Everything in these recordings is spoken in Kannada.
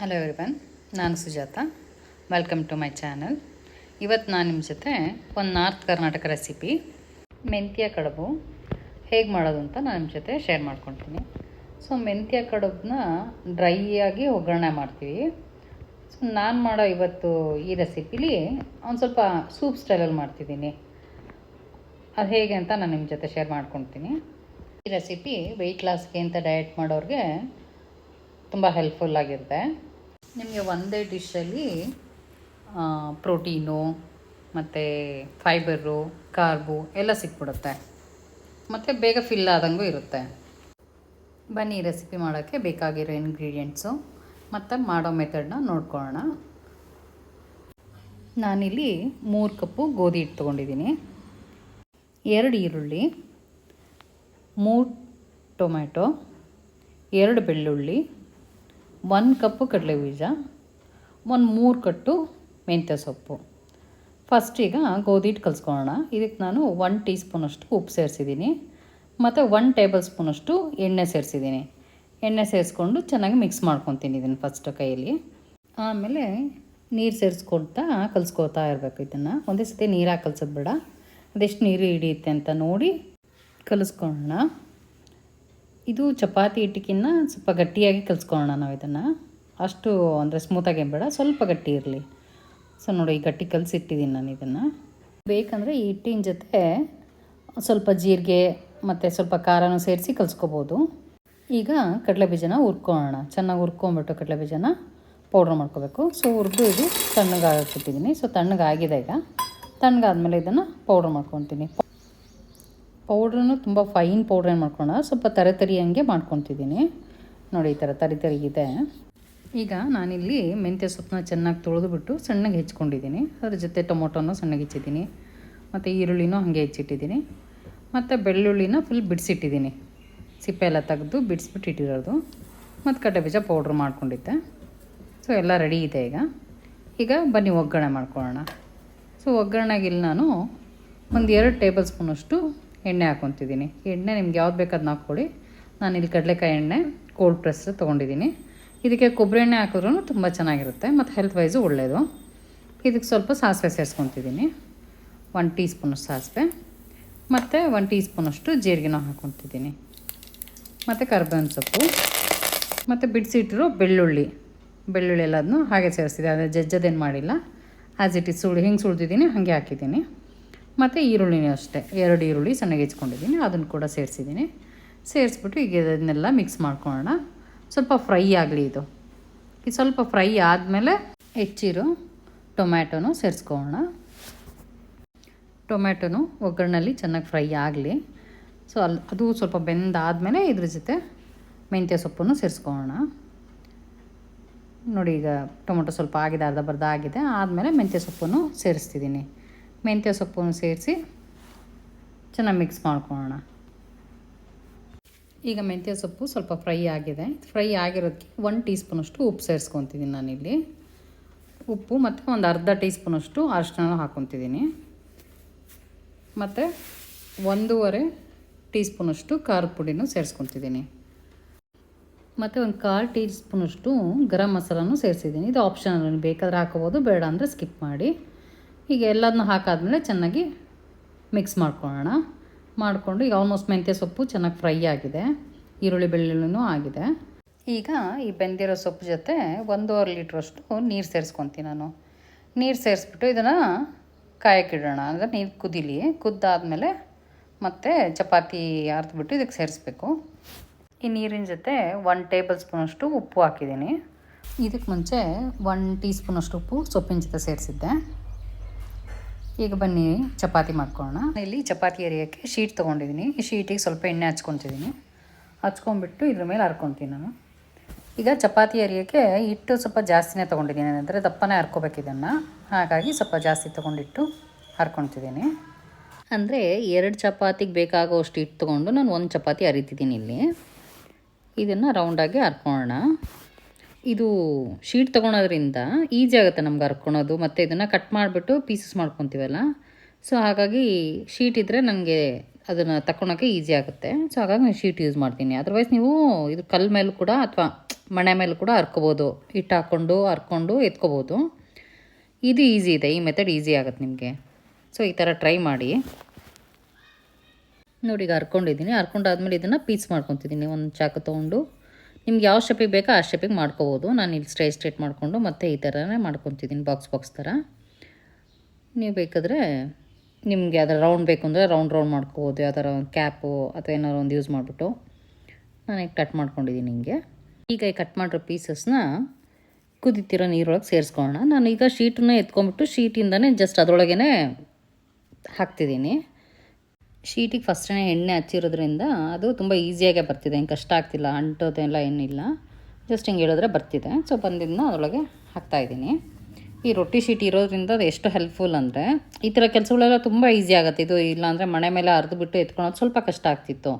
ಹಲೋ ಎವ್ರಿವನ್ ನಾನು Sujatha. Welcome to my channel ಇವತ್ತು ನಾನು ನಿಮ್ಮ ಜೊತೆ ಒಂದು ನಾರ್ತ್ ಕರ್ನಾಟಕ ರೆಸಿಪಿ ಮೆಂತ್ಯ ಕಡುಬು ಹೇಗೆ ಮಾಡೋದು ಅಂತ ನಾನು ನಿಮ್ಮ ಜೊತೆ ಶೇರ್ ಮಾಡ್ಕೊತೀನಿ. ಸೊ ಮೆಂತ್ಯ ಕಡುಬನ್ನ ಡ್ರೈ ಆಗಿ ಒಗ್ಗರಣೆ ಮಾಡ್ತೀವಿ. ಸೊ ನಾನು ಮಾಡೋ ಇವತ್ತು ಈ ರೆಸಿಪಿಲಿ ಒಂದು ಸ್ವಲ್ಪ ಸೂಪ್ ಸ್ಟೈಲಲ್ಲಿ ಮಾಡ್ತಿದ್ದೀನಿ. ಅದು ಹೇಗೆ ಅಂತ ನಾನು ನಿಮ್ಮ ಜೊತೆ ಶೇರ್ ಮಾಡ್ಕೊತೀನಿ. ಈ ರೆಸಿಪಿ ವೆಯ್ಟ್ ಲಾಸ್ಗೆ ಅಂತ ಡಯಟ್ ಮಾಡೋರಿಗೆ ತುಂಬ ಹೆಲ್ಪ್ಫುಲ್ ಆಗಿರುತ್ತೆ. ನಿಮಗೆ ಒಂದೇ ಡಿಶಲ್ಲಿ ಪ್ರೋಟೀನು ಮತ್ತು ಫೈಬರು, ಕಾರ್ಬು ಎಲ್ಲ ಸಿಕ್ಬಿಡುತ್ತೆ. ಮತ್ತು ಬೇಗ ಫಿಲ್ ಆದಂಗೂ ಇರುತ್ತೆ. ಬನ್ನಿ ರೆಸಿಪಿ ಮಾಡೋಕ್ಕೆ ಬೇಕಾಗಿರೋ ಇಂಗ್ರೀಡಿಯೆಂಟ್ಸು ಮತ್ತು ಮಾಡೋ ಮೆಥಡ್ನ ನೋಡ್ಕೊಳ್ಳೋಣ. ನಾನಿಲ್ಲಿ ಮೂರು ಕಪ್ಪು ಗೋಧಿ ಹಿಟ್ಟು ತೊಗೊಂಡಿದ್ದೀನಿ ಎರಡು ಈರುಳ್ಳಿ, ಮೂರು ಟೊಮ್ಯಾಟೊ, ಎರಡು ಬೆಳ್ಳುಳ್ಳಿ ಒಂದು ಕಪ್ಪು ಕಡಲೆ ಬೀಜ, ಒಂದು ಮೂರು ಕಟ್ಟು ಮೆಂತ್ಯ ಸೊಪ್ಪು. ಫಸ್ಟ್ ಈಗ ಗೋಧಿ ಹಿಟ್ಟು ಕಲಿಸ್ಕೊಳ್ಳೋಣ. ಇದಕ್ಕೆ ನಾನು ಒನ್ ಟೀ ಸ್ಪೂನಷ್ಟು ಉಪ್ಪು ಸೇರಿಸಿದ್ದೀನಿ. ಮತ್ತು ಒನ್ ಟೇಬಲ್ ಸ್ಪೂನಷ್ಟು ಎಣ್ಣೆ ಸೇರಿಸಿದ್ದೀನಿ. ಎಣ್ಣೆ ಸೇರಿಸ್ಕೊಂಡು ಚೆನ್ನಾಗಿ ಮಿಕ್ಸ್ ಮಾಡ್ಕೊತೀನಿ ಇದನ್ನು ಫಸ್ಟ್ ಕೈಯಲ್ಲಿ. ಆಮೇಲೆ ನೀರು ಸೇರಿಸ್ಕೊಳ್ತಾ ಕಲಿಸ್ಕೊತಾ ಇರಬೇಕು ಇದನ್ನು. ಒಂದೇ ಸತಿ ನೀರಾಗಿ ಕಲ್ಸೋದು ಬೇಡ. ಅದೆಷ್ಟು ನೀರು ಹಿಡಿಯುತ್ತೆ ಅಂತ ನೋಡಿ ಕಲಿಸ್ಕೊಳ್ಳೋಣ. ಇದು ಚಪಾತಿ ಹಿಟ್ಟಿಗಿನ್ನ ಸ್ವಲ್ಪ ಗಟ್ಟಿಯಾಗಿ ಕಲಿಸ್ಕೊಳ್ಳೋಣ ನಾವು ಇದನ್ನು. ಅಷ್ಟು ಅಂದರೆ ಸ್ಮೂತಾಗಿ ಬೇಡ, ಸ್ವಲ್ಪ ಗಟ್ಟಿ ಇರಲಿ. ಸೊ ನೋಡಿ, ಈ ಗಟ್ಟಿ ಕಲಸಿಟ್ಟಿದ್ದೀನಿ ನಾನು ಇದನ್ನು. ಬೇಕಂದರೆ ಈ ಹಿಟ್ಟಿನ ಜೊತೆ ಸ್ವಲ್ಪ ಜೀರಿಗೆ ಮತ್ತು ಸ್ವಲ್ಪ ಖಾರನೂ ಸೇರಿಸಿ ಕಲಿಸ್ಕೋಬೋದು. ಈಗ ಕಡಲೆ ಬೀಜನ ಹುರ್ಕೊಳ್ಳೋಣ. ಚೆನ್ನಾಗಿ ಹುರ್ಕೊಂಬಿಟ್ಟು ಕಡಲೆ ಬೀಜನ ಪೌಡ್ರ್ ಮಾಡ್ಕೋಬೇಕು. ಸೊ ಹುರಿದು ಇದು ತಣ್ಣಗಾಗಿಟ್ಟಿದ್ದೀನಿ ಸೊ ತಣ್ಣಗಾಗಿದೆ ಈಗ. ತಣ್ಣಗಾದ್ಮೇಲೆ ಇದನ್ನು ಪೌಡ್ರ್ ಮಾಡ್ಕೊತೀನಿ. ಪೌಡ್ರನ್ನು ತುಂಬ ಫೈನ್ ಪೌಡ್ರ್ ಏನು ಮಾಡ್ಕೊಳ್ಳೋಣ? ಸ್ವಲ್ಪ ತರೆ ತರಿ ಹಂಗೆ ಮಾಡ್ಕೊತಿದ್ದೀನಿ ನೋಡಿ, ಈ ಥರ ತರಿ ಇದೆ. ಈಗ ನಾನಿಲ್ಲಿ ಮೆಂತ್ಯ ಸೊಪ್ಪನ್ನ ಚೆನ್ನಾಗಿ ತೊಳೆದುಬಿಟ್ಟು ಸಣ್ಣಗೆ ಹೆಚ್ಕೊಂಡಿದ್ದೀನಿ. ಅದ್ರ ಜೊತೆ ಟೊಮೊಟೊನ ಸಣ್ಣಗೆ ಹೆಚ್ಚಿದ್ದೀನಿ. ಮತ್ತು ಈರುಳ್ಳಿನೂ ಹಾಗೆ ಹೆಚ್ಚಿಟ್ಟಿದ್ದೀನಿ. ಮತ್ತು ಬೆಳ್ಳುಳ್ಳಿನ ಫುಲ್ ಬಿಡಿಸಿಟ್ಟಿದ್ದೀನಿ. ಸಿಪ್ಪೆ ಎಲ್ಲ ತೆಗೆದು ಬಿಡಿಸ್ಬಿಟ್ಟು ಇಟ್ಟಿರೋದು. ಮತ್ತು ಕಡ್ಲೆ ಬೀಜ ಪೌಡ್ರ್ ಮಾಡ್ಕೊಂಡಿದ್ದೆ. ಸೊ ಎಲ್ಲ ರೆಡಿ ಇದೆ ಈಗ. ಈಗ ಬನ್ನಿ, ಒಗ್ಗರಣೆ ಮಾಡ್ಕೊಳ್ಳೋಣ. ಸೊ ಒಗ್ಗರಣೆಗೆ ನಾನು ಒಂದು ಎರಡು ಟೇಬಲ್ ಸ್ಪೂನಷ್ಟು ಎಣ್ಣೆ ಹಾಕ್ಕೊತಿದ್ದೀನಿ ಎಣ್ಣೆ ನಿಮ್ಗೆ ಯಾವ್ದು ಬೇಕು ಅದನ್ನ ಹಾಕ್ಕೊಳ್ಳಿ ನಾನು ಇಲ್ಲಿ ಕಡಲೆಕಾಯಿ ಎಣ್ಣೆ ಕೋಲ್ಡ್ ಪ್ರೆಸ್ ತೊಗೊಂಡಿದ್ದೀನಿ. ಇದಕ್ಕೆ ಕೊಬ್ಬರಿ ಎಣ್ಣೆ ಹಾಕಿದ್ರೂ ತುಂಬ ಚೆನ್ನಾಗಿರುತ್ತೆ, ಮತ್ತು ಹೆಲ್ತ್ ವೈಸು ಒಳ್ಳೆಯದು ಇದಕ್ಕೆ ಸ್ವಲ್ಪ ಸಾಸಿವೆ ಸೇರಿಸ್ಕೊತಿದ್ದೀನಿ. ಒನ್ ಟೀ ಸ್ಪೂನ್ ಸಾಸಿವೆ. ಮತ್ತು ಒನ್ ಟೀ ಸ್ಪೂನಷ್ಟು ಜೀರಿಗೆನೂ ಹಾಕ್ಕೊತಿದ್ದೀನಿ ಮತ್ತು ಕರ್ಬೇವಿನ ಸೊಪ್ಪು. ಮತ್ತು ಬಿಡಿಸಿಟ್ಟಿರೋ ಬೆಳ್ಳುಳ್ಳಿ. ಬೆಳ್ಳುಳ್ಳಿ ಎಲ್ಲದನ್ನೂ ಹಾಗೆ ಸೇರಿಸಿದೆ ಅದೇ ಜಜ್ಜದೇನು ಮಾಡಿಲ್ಲ. ಆ್ಯಸ್ ಇಟ್ ಇಸ್ ಸುಳಿ, ಹಿಂಗೆ ಸುಳಿದಿದ್ದೀನಿ, ಹಾಗೆ ಹಾಕಿದ್ದೀನಿ. ಮತ್ತು ಈರುಳ್ಳಿನೂ ಅಷ್ಟೇ. ಎರಡು ಈರುಳ್ಳಿ ಸಣ್ಣಗೆ ಹೆಚ್ಕೊಂಡಿದ್ದೀನಿ, ಅದನ್ನು ಕೂಡ ಸೇರಿಸಿದ್ದೀನಿ. ಸೇರಿಸ್ಬಿಟ್ಟು ಈಗ ಇದನ್ನೆಲ್ಲ ಮಿಕ್ಸ್ ಮಾಡ್ಕೊಳ್ಳೋಣ. ಸ್ವಲ್ಪ ಫ್ರೈ ಆಗಲಿ ಇದು. ಈ ಸ್ವಲ್ಪ ಫ್ರೈ ಆದಮೇಲೆ ಹೆಚ್ಚಿರೋ ಟೊಮ್ಯಾಟೊನು ಸೇರಿಸ್ಕೊಳ್ಳೋಣ. ಟೊಮ್ಯಾಟೊನು ಒಗ್ಗರಣಲ್ಲಿ ಚೆನ್ನಾಗಿ ಫ್ರೈ ಆಗಲಿ. ಸೊ ಅಲ್ಲಿ ಅದು ಸ್ವಲ್ಪ ಬೆಂದಾದಮೇಲೆ ಇದ್ರ ಜೊತೆ ಮೆಂತ್ಯ ಸೊಪ್ಪನ್ನು ಸೇರಿಸ್ಕೊಳ್ಳೋಣ. ನೋಡಿ ಈಗ ಟೊಮೊಟೊ ಸ್ವಲ್ಪ ಆಗಿದೆ, ಅರ್ಧ ಬರ್ಧ ಆಗಿದೆ. ಆದಮೇಲೆ ಮೆಂತ್ಯ ಸೊಪ್ಪನ್ನು ಸೇರಿಸ್ತಿದ್ದೀನಿ. ಮೆಂತ್ಯ ಸೊಪ್ಪನ್ನು ಸೇರಿಸಿ ಚೆನ್ನಾಗಿ ಮಿಕ್ಸ್ ಮಾಡ್ಕೊಳ್ಳೋಣ. ಈಗ ಮೆಂತ್ಯ ಸೊಪ್ಪು ಸ್ವಲ್ಪ ಫ್ರೈ ಆಗಿದೆ. ಫ್ರೈ ಆಗಿರೋದಕ್ಕೆ ಒನ್ ಟೀ ಸ್ಪೂನಷ್ಟು ಉಪ್ಪು ಸೇರಿಸ್ಕೊತಿದ್ದೀನಿ ನಾನಿಲ್ಲಿ. ಉಪ್ಪು ಮತ್ತು ಒಂದು ಅರ್ಧ ಟೀ ಸ್ಪೂನಷ್ಟು ಅರಿಶಿನ ಹಾಕ್ಕೊತಿದ್ದೀನಿ ಮತ್ತು ಒಂದೂವರೆ ಟೀ ಸ್ಪೂನಷ್ಟು ಖಾರದ ಪುಡಿನೂ ಸೇರಿಸ್ಕೊತಿದ್ದೀನಿ ಮತ್ತು ಒಂದು ಕಾಲು ಟೀ ಸ್ಪೂನಷ್ಟು ಗರಂ ಮಸಾಲನೂ ಸೇರಿಸಿದ್ದೀನಿ ಇದು ಆಪ್ಷನಲ್ ಬೇಕಾದ್ರೆ ಹಾಕೋಬೋದು, ಬೇಡ ಅಂದರೆ ಸ್ಕಿಪ್ ಮಾಡಿ. ಈಗ ಎಲ್ಲದನ್ನೂ ಹಾಕಾದ್ಮೇಲೆ ಚೆನ್ನಾಗಿ ಮಿಕ್ಸ್ ಮಾಡ್ಕೊಳ್ಳೋಣ. ಮಾಡಿಕೊಂಡು ಈಗ ಆಲ್ಮೋಸ್ಟ್ ಮೆಂತ್ಯ ಸೊಪ್ಪು ಚೆನ್ನಾಗಿ ಫ್ರೈ ಆಗಿದೆ. ಈರುಳ್ಳಿ ಬೆಳ್ಳುಳ್ಳಿನೂ ಆಗಿದೆ. ಈಗ ಈ ಬೆಂದಿರೋ ಸೊಪ್ಪು ಜೊತೆ ಒಂದೂವರೆ ಲೀಟ್ರಷ್ಟು ನೀರು ಸೇರಿಸ್ಕೊತೀನಿ ನಾನು. ನೀರು ಸೇರಿಸ್ಬಿಟ್ಟು ಇದನ್ನು ಕಾಯಕ್ಕಿಡೋಣ ಅಂದರೆ ನೀರು ಕುದಿಲಿ. ಕುದ್ದಾದಮೇಲೆ ಮತ್ತು ಚಪಾತಿ ಅರ್ದ್ಬಿಟ್ಟು ಇದಕ್ಕೆ ಸೇರಿಸ್ಬೇಕು. ಈ ನೀರಿನ ಜೊತೆ ಒನ್ ಟೇಬಲ್ ಸ್ಪೂನಷ್ಟು ಉಪ್ಪು ಹಾಕಿದ್ದೀನಿ. ಇದಕ್ಕೆ ಮುಂಚೆ ಒನ್ ಟೀ ಸ್ಪೂನಷ್ಟು ಉಪ್ಪು ಸೊಪ್ಪಿನ ಜೊತೆ ಸೇರಿಸಿದ್ದೆ. ಈಗ ಬನ್ನಿ, ಚಪಾತಿ ಮಾಡ್ಕೊಳ್ಳೋಣ. ಇಲ್ಲಿ ಚಪಾತಿ ಎರಿಯೋಕ್ಕೆ ಶೀಟ್ ತೊಗೊಂಡಿದ್ದೀನಿ. ಈ ಶೀಟಿಗೆ ಸ್ವಲ್ಪ ಎಣ್ಣೆ ಹಚ್ಕೊತಿದ್ದೀನಿ ಹಚ್ಕೊಂಡ್ಬಿಟ್ಟು ಇದ್ರ ಮೇಲೆ ಹರ್ಕೊತೀನಿ ನಾನು. ಈಗ ಚಪಾತಿ ಅರಿಯೋಕ್ಕೆ ಹಿಟ್ಟು ಸ್ವಲ್ಪ ಜಾಸ್ತಿನೇ ತೊಗೊಂಡಿದ್ದೀನಿ. ಅಂದರೆ ದಪ್ಪನೇ ಹರ್ಕೋಬೇಕು ಇದನ್ನು. ಹಾಗಾಗಿ ಸ್ವಲ್ಪ ಜಾಸ್ತಿ ತೊಗೊಂಡಿಟ್ಟು ಹರ್ಕೊತಿದ್ದೀನಿ ಅಂದರೆ ಎರಡು ಚಪಾತಿಗೆ ಬೇಕಾಗೋಷ್ಟು ಹಿಟ್ಟು ತೊಗೊಂಡು ನಾನು ಒಂದು ಚಪಾತಿ ಅರಿತಿದ್ದೀನಿ ಇಲ್ಲಿ. ಇದನ್ನು ರೌಂಡಾಗಿ ಹರ್ಕೊಳ್ಳೋಣ. ಇದು ಶೀಟ್ ತೊಗೊಳೋದ್ರಿಂದ ಈಜಿ ಆಗುತ್ತೆ ನಮ್ಗೆ ಹರ್ಕೊಳೋದು, ಮತ್ತು ಇದನ್ನು ಕಟ್ ಮಾಡಿಬಿಟ್ಟು ಪೀಸಸ್ ಮಾಡ್ಕೊತೀವಲ್ಲ? ಸೊ ಹಾಗಾಗಿ ಶೀಟ್ ಇದ್ದರೆ ನನಗೆ ಅದನ್ನು ತಗೊಳಕ್ಕೆ ಈಸಿ ಆಗುತ್ತೆ. ಸೊ ಹಾಗಾಗಿ ನಾನು ಶೀಟ್ ಯೂಸ್ ಮಾಡ್ತೀನಿ. ಅದರ್ವೈಸ್ ನೀವು ಇದು ಕಲ್ ಮೇಲೂ ಕೂಡ ಅಥವಾ ಮಣೆ ಮೇಲೂ ಕೂಡ ಹರ್ಕೋಬೋದು. ಹಿಟ್ಟು ಹಾಕ್ಕೊಂಡು ಹರ್ಕೊಂಡು ಎತ್ಕೋಬೋದು. ಇದು ಈಸಿ ಇದೆ. ಈ ಮೆಥಡ್ ಈಸಿ ಆಗುತ್ತೆ ನಿಮಗೆ. ಸೊ ಈ ಥರ ಟ್ರೈ ಮಾಡಿ. ನೋಡಿ, ಈಗ ಹರ್ಕೊಂಡಿದ್ದೀನಿ. ಹರ್ಕೊಂಡಾದ್ಮೇಲೆ ಇದನ್ನು ಪೀಸ್ ಮಾಡ್ಕೊತಿದ್ದೀನಿ. ಒಂದು ಚಾಕು ತೊಗೊಂಡು. ನಿಮ್ಗೆ ಯಾವ ಶೇಪಿಗೆ ಬೇಕೋ ಆ ಶೇಪಿಗೆ ಮಾಡ್ಕೋಬೋದು. ನಾನು ಇಲ್ಲಿ ಸ್ಟ್ರೈಟ್ ಸ್ಟ್ರೈಟ್ ಮಾಡಿಕೊಂಡು ಮತ್ತೆ ಈ ಥರನೇ ಮಾಡ್ಕೊತಿದ್ದೀನಿ ಬಾಕ್ಸ್ ಬಾಕ್ಸ್ ಥರ. ನೀವು ಬೇಕಾದರೆ ನಿಮಗೆ ಯಾವ್ದಾರ ರೌಂಡ್ ಬೇಕು ಅಂದರೆ ರೌಂಡ್ ರೌಂಡ್ ಮಾಡ್ಕೋಬೋದು. ಯಾವ್ದಾರ ಒಂದು ಕ್ಯಾಪು ಅಥವಾ ಏನಾದ್ರು ಒಂದು ಯೂಸ್ ಮಾಡಿಬಿಟ್ಟು ನಾನೀಗ ಕಟ್ ಮಾಡ್ಕೊಂಡಿದ್ದೀನಿ ನಿಮಗೆ. ಈಗ ಈ ಕಟ್ ಮಾಡಿರೋ ಪೀಸಸ್ನ ಕುದಿತಿರೋ ನೀರೊಳಗೆ ಸೇರಿಸ್ಕೊಳ್ಳೋಣ. ನಾನು ಈಗ ಶೀಟನ್ನ ಎತ್ಕೊಂಬಿಟ್ಟು ಶೀಟಿಂದನೇ ಜಸ್ಟ್ ಅದರೊಳಗೇ ಹಾಕ್ತಿದ್ದೀನಿ ಶೀಟಿಗೆ ಫಸ್ಟೇ ಎಣ್ಣೆ ಹಚ್ಚಿರೋದ್ರಿಂದ ಅದು ತುಂಬ ಈಸಿಯಾಗೆ ಬರ್ತಿದೆ ಹಿಂಗೆ ಕಷ್ಟ ಆಗ್ತಿಲ್ಲ, ಅಂಟೋದೆಲ್ಲ ಏನಿಲ್ಲ. ಜಸ್ಟ್ ಹಿಂಗೆ ಹೇಳಿದ್ರೆ ಬರ್ತಿದೆ. ಸೊ ಬಂದಿದ್ದನ್ನ ಅದರೊಳಗೆ ಹಾಕ್ತಾಯಿದ್ದೀನಿ ಈ ರೊಟ್ಟಿ ಶೀಟ್ ಇರೋದ್ರಿಂದ ಅದು ಎಷ್ಟು ಹೆಲ್ಪ್ಫುಲ್ ಅಂದರೆ, ಈ ಥರ ಕೆಲಸಗಳೆಲ್ಲ ತುಂಬ ಈಸಿ ಆಗುತ್ತೆ. ಇದು ಇಲ್ಲಾಂದರೆ ಮನೆ ಮೇಲೆ ಅರ್ದು ಬಿಟ್ಟು ಎತ್ಕೊಳೋದು ಸ್ವಲ್ಪ ಕಷ್ಟ ಆಗ್ತಿತ್ತು.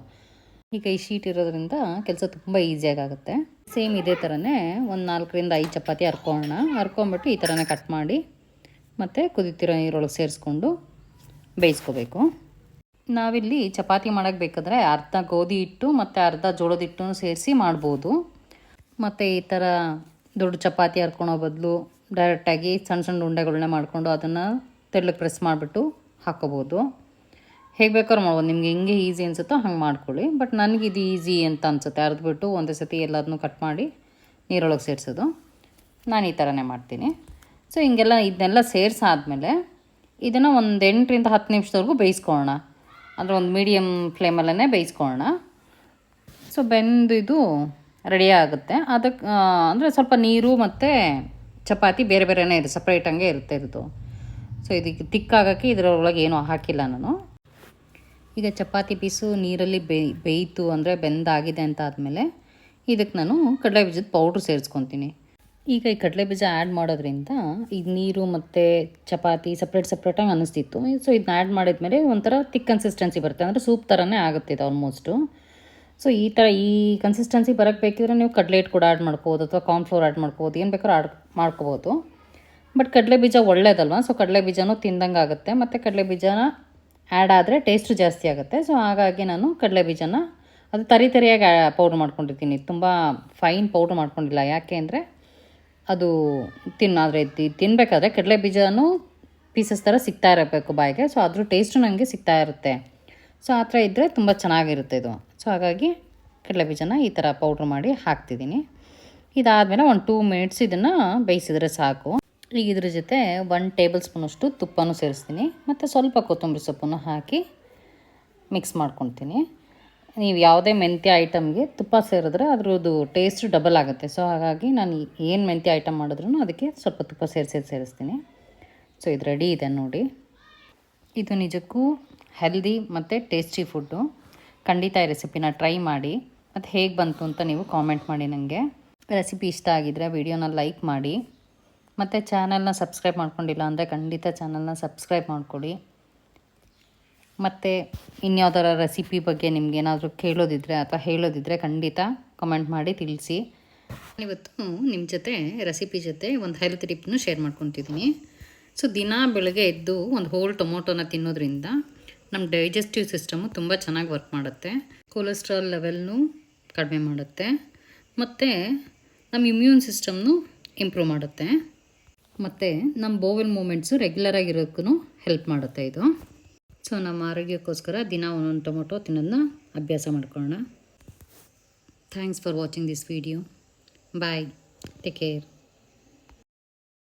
ಈಗ ಈ ಶೀಟ್ ಇರೋದ್ರಿಂದ ಕೆಲಸ ತುಂಬ ಈಸಿಯಾಗಿ ಆಗುತ್ತೆ. ಸೇಮ್ ಇದೇ ಥರನೇ ಒಂದು ನಾಲ್ಕರಿಂದ ಐದು ಚಪಾತಿ ಹರ್ಕೊಳ್ಳೋಣ ಹರ್ಕೊಂಬಿಟ್ಟು ಈ ಥರನೇ ಕಟ್ ಮಾಡಿ ಮತ್ತು ಕುದಿತಿರೋ ನೀರೊಳಗೆ ಸೇರಿಸ್ಕೊಂಡು ಬೇಯಿಸ್ಕೋಬೇಕು. ನಾವಿಲ್ಲಿ ಚಪಾತಿ ಮಾಡೋಕ್ಕೆ ಬೇಕಾದರೆ ಅರ್ಧ ಗೋಧಿ ಹಿಟ್ಟು ಮತ್ತು ಅರ್ಧ ಜೋಳದ ಹಿಟ್ಟನ್ನು ಸೇರಿಸಿ ಮಾಡ್ಬೋದು. ಮತ್ತು ಈ ಥರ ದೊಡ್ಡ ಚಪಾತಿ ಹರ್ಕೊಳೋ ಬದಲು ಡೈರೆಕ್ಟಾಗಿ ಸಣ್ಣ ಸಣ್ಣ ಉಂಡೆಗಳನ್ನ ಮಾಡಿಕೊಂಡು ಅದನ್ನು ತೆಳ್ಳಗೆ ಪ್ರೆಸ್ ಮಾಡಿಬಿಟ್ಟು ಹಾಕೋಬೋದು. ಹೇಗೆ ಬೇಕಾದ್ರೂ ಮಾಡ್ಬೋದು. ನಿಮ್ಗೆ ಹೆಂಗೆ ಈಸಿ ಅನಿಸುತ್ತೋ ಹಂಗೆ ಮಾಡ್ಕೊಳ್ಳಿ. ಬಟ್ ನನಗೆ ಇದು ಈಸಿ ಅಂತ ಅನಿಸುತ್ತೆ. ಅರ್ದ್ಬಿಟ್ಟು ಒಂದೇ ಸತಿ ಎಲ್ಲದನ್ನು ಕಟ್ ಮಾಡಿ ನೀರೊಳಗೆ ಸೇರಿಸೋದು. ನಾನು ಈ ಥರನೇ ಮಾಡ್ತೀನಿ. ಸೊ ಹಿಂಗೆಲ್ಲ ಇದನ್ನೆಲ್ಲ ಸೇರಿಸಾದ್ಮೇಲೆ ಇದನ್ನು ಒಂದು ಎಂಟರಿಂದ ಹತ್ತು ನಿಮಿಷದವರೆಗೂ ಬೇಯಿಸ್ಕೊಳ್ಳೋಣ. ಅಂದರೆ ಒಂದು ಮೀಡಿಯಮ್ ಫ್ಲೇಮಲ್ಲೇ ಬೇಯಿಸ್ಕೊಳ್ಳೋಣ ಸೊ ಬೆಂದಿದು ರೆಡಿ ಆಗುತ್ತೆ. ಅದಕ್ಕೆ ಅಂದರೆ ಸ್ವಲ್ಪ ನೀರು ಮತ್ತು ಚಪಾತಿ ಬೇರೆ ಬೇರೆನೇ ಇರುತ್ತೆ ಸಪ್ರೇಟಂಗೆ ಇರುತ್ತೆ ಇರೋದು. ಸೊ ಇದಕ್ಕೆ ತಿಕ್ಕಾಗೋಕ್ಕೆ ಇದರೊಳಗೆ ಏನೂ ಹಾಕಿಲ್ಲ ನಾನು. ಈಗ ಚಪಾತಿ ಪೀಸು ನೀರಲ್ಲಿ ಬೇಯ್ ಬೇಯಿತು ಅಂದರೆ ಬೆಂದಾಗಿದೆ ಅಂತ ಆದಮೇಲೆ ಇದಕ್ಕೆ ನಾನು ಕಡಲೆ ಬೀಜದ ಪೌಡ್ರ್ ಸೇರಿಸ್ಕೊತೀನಿ. ಈಗ ಈ ಕಡಲೆ ಬೀಜ ಆ್ಯಡ್ ಮಾಡೋದ್ರಿಂದ ಈಗ ನೀರು ಮತ್ತು ಚಪಾತಿ ಸಪ್ರೇಟ್ ಸಪ್ರೇಟಾಗಿ ಅನ್ನಿಸ್ತಿತ್ತು. ಸೊ ಇದನ್ನ ಆ್ಯಡ್ ಮಾಡಿದ್ಮೇಲೆ ಒಂಥರ ತಿಕ್ ಕನ್ಸಿಸ್ಟೆನ್ಸಿ ಬರುತ್ತೆ. ಅಂದರೆ ಸೂಪ್ ಥರನೇ ಆಗುತ್ತೆ ಇದು ಆಲ್ಮೋಸ್ಟು ಸೊ ಈ ಥರ ಈ ಕನ್ಸಿಸ್ಟೆನ್ಸಿ ಬರೋಕ್ಕೆ ಬೇಕಿದ್ರೆ ನೀವು ಕಡಲೆ ಹಿಟ್ಟು ಕೂಡ ಆ್ಯಡ್ ಮಾಡ್ಕೋಬೋದು ಅಥವಾ ಕಾರ್ನ್ಫ್ಲೋರ್ ಆ್ಯಡ್ ಮಾಡ್ಕೋಬೋದು. ಏನು ಬೇಕಾದ್ರೂ ಆಡ್ ಮಾಡ್ಕೋಬೋದು. ಬಟ್ ಕಡಲೆ ಬೀಜ ಒಳ್ಳೇದಲ್ವಾ? ಸೊ ಕಡಲೆ ಬೀಜನೂ ತಿಂದಂಗೆ ಆಗುತ್ತೆ. ಮತ್ತು ಕಡಲೆ ಬೀಜನ ಆ್ಯಡ್ ಆದರೆ ಟೇಸ್ಟು ಜಾಸ್ತಿ ಆಗುತ್ತೆ. ಸೊ ಹಾಗಾಗಿ ನಾನು ಕಡಲೆ ಬೀಜನ ಅದು ತರಿ ತರಿಯಾಗಿ ಪೌಡ್ರ್ ಮಾಡ್ಕೊಂಡಿರ್ತೀನಿ ತುಂಬ ಫೈನ್ ಪೌಡ್ರ್ ಮಾಡ್ಕೊಂಡಿಲ್ಲ. ಯಾಕೆ ಅಂದರೆ ಅದು ತಿನ್ನಾದ್ರೆ ತಿನ್ನಬೇಕಾದ್ರೆ ಕಡಲೆ ಬೀಜನೂ ಪೀಸಸ್ ಥರ ಸಿಗ್ತಾ ಇರಬೇಕು ಬಾಯಿಗೆ. ಸೊ ಅದ್ರ ಟೇಸ್ಟು ನನಗೆ ಸಿಗ್ತಾ ಇರುತ್ತೆ. ಸೊ ಆ ಥರ ಇದ್ದರೆ ತುಂಬ ಚೆನ್ನಾಗಿರುತ್ತೆ ಇದು. ಸೊ ಹಾಗಾಗಿ ಕಡಲೆ ಬೀಜನ ಈ ಥರ ಪೌಡ್ರ್ ಮಾಡಿ ಹಾಕ್ತಿದ್ದೀನಿ. ಇದಾದಮೇಲೆ ಒಂದು ಟೂ ಮಿನಿಟ್ಸ್ ಇದನ್ನು ಬೇಯಿಸಿದರೆ ಸಾಕು. ಈಗ ಇದ್ರ ಜೊತೆ ಒನ್ ಟೇಬಲ್ ಸ್ಪೂನಷ್ಟು ತುಪ್ಪನೂ ಸೇರಿಸ್ತೀನಿ. ಮತ್ತು ಸ್ವಲ್ಪ ಕೊತ್ತಂಬರಿ ಸೊಪ್ಪನ್ನು ಹಾಕಿ ಮಿಕ್ಸ್ ಮಾಡ್ಕೊತೀನಿ ನೀವು ಯಾವುದೇ ಮೆಂತ್ಯ ಐಟಮ್ಗೆ ತುಪ್ಪ ಸೇರಿದ್ರೆ ಅದರದ್ದು ಟೇಸ್ಟ್ ಡಬಲ್ ಆಗುತ್ತೆ. ಸೊ ಹಾಗಾಗಿ ನಾನು ಏನು ಮೆಂತ್ಯ ಐಟಮ್ ಮಾಡಿದ್ರು ಅದಕ್ಕೆ ಸ್ವಲ್ಪ ತುಪ್ಪ ಸೇರಿಸಿ ಸೇರಿಸ್ತೀನಿ. ಸೊ ಇದು ರೆಡಿ ಇದೆ ನೋಡಿ. ಇದು ನಿಜಕ್ಕೂ ಹೆಲ್ದಿ ಮತ್ತು ಟೇಸ್ಟಿ ಫುಡ್ಡು ಖಂಡಿತ ಈ ರೆಸಿಪಿನ ಟ್ರೈ ಮಾಡಿ. ಮತ್ತು ಹೇಗೆ ಬಂತು ಅಂತ ನೀವು ಕಾಮೆಂಟ್ ಮಾಡಿ ನನಗೆ ರೆಸಿಪಿ ಇಷ್ಟ ಆಗಿದ್ದರೆ ವಿಡಿಯೋನ ಲೈಕ್ ಮಾಡಿ. ಮತ್ತು ಚಾನಲ್ನ ಸಬ್ಸ್ಕ್ರೈಬ್ ಮಾಡ್ಕೊಂಡಿಲ್ಲ ಅಂದರೆ ಖಂಡಿತ ಚಾನಲ್ನ ಸಬ್ಸ್ಕ್ರೈಬ್ ಮಾಡ್ಕೊಳ್ಳಿ ಮತ್ತು ಇನ್ಯಾವ್ದಾರ ರೆಸಿಪಿ ಬಗ್ಗೆ ನಿಮ್ಗೇನಾದರೂ ಕೇಳೋದಿದ್ರೆ ಅಥವಾ ಹೇಳೋದಿದ್ರೆ ಖಂಡಿತ ಕಮೆಂಟ್ ಮಾಡಿ ತಿಳಿಸಿ. ಇವತ್ತು ನಿಮ್ಮ ಜೊತೆ ರೆಸಿಪಿ ಜೊತೆ ಒಂದು ಹೆಲ್ತ್ ಟಿಪ್ನು ಶೇರ್ ಮಾಡ್ಕೊತಿದ್ದೀನಿ. ಸೊ, ದಿನ ಬೆಳಗ್ಗೆ ಎದ್ದು ಒಂದು ಹೋಲ್ ಟೊಮೊಟೊನ ತಿನ್ನೋದ್ರಿಂದ ನಮ್ಮ ಡೈಜೆಸ್ಟಿವ್ ಸಿಸ್ಟಮು ತುಂಬ ಚೆನ್ನಾಗಿ ವರ್ಕ್ ಮಾಡುತ್ತೆ. ಕೊಲೆಸ್ಟ್ರಾಲ್ ಲೆವೆಲ್ನು ಕಡಿಮೆ ಮಾಡುತ್ತೆ. ಮತ್ತು ನಮ್ಮ ಇಮ್ಯೂನ್ ಸಿಸ್ಟಮ್ನು ಇಂಪ್ರೂವ್ ಮಾಡುತ್ತೆ. ಮತ್ತು ನಮ್ಮ ಬೋವೆಲ್ ಮೂಮೆಂಟ್ಸು ರೆಗ್ಯುಲರಾಗಿರೋಕ್ಕೂ ಹೆಲ್ಪ್ ಮಾಡುತ್ತೆ ಇದು. ಸೊ, ನಮ್ಮ ಆರೋಗ್ಯಕ್ಕೋಸ್ಕರ ದಿನ ಒಂದೊಂದು ಟೊಮೊಟೊ ತಿನ್ನೋದನ್ನ ಅಭ್ಯಾಸ ಮಾಡ್ಕೊಳ್ಳೋಣ. Thanks for watching this video bye take care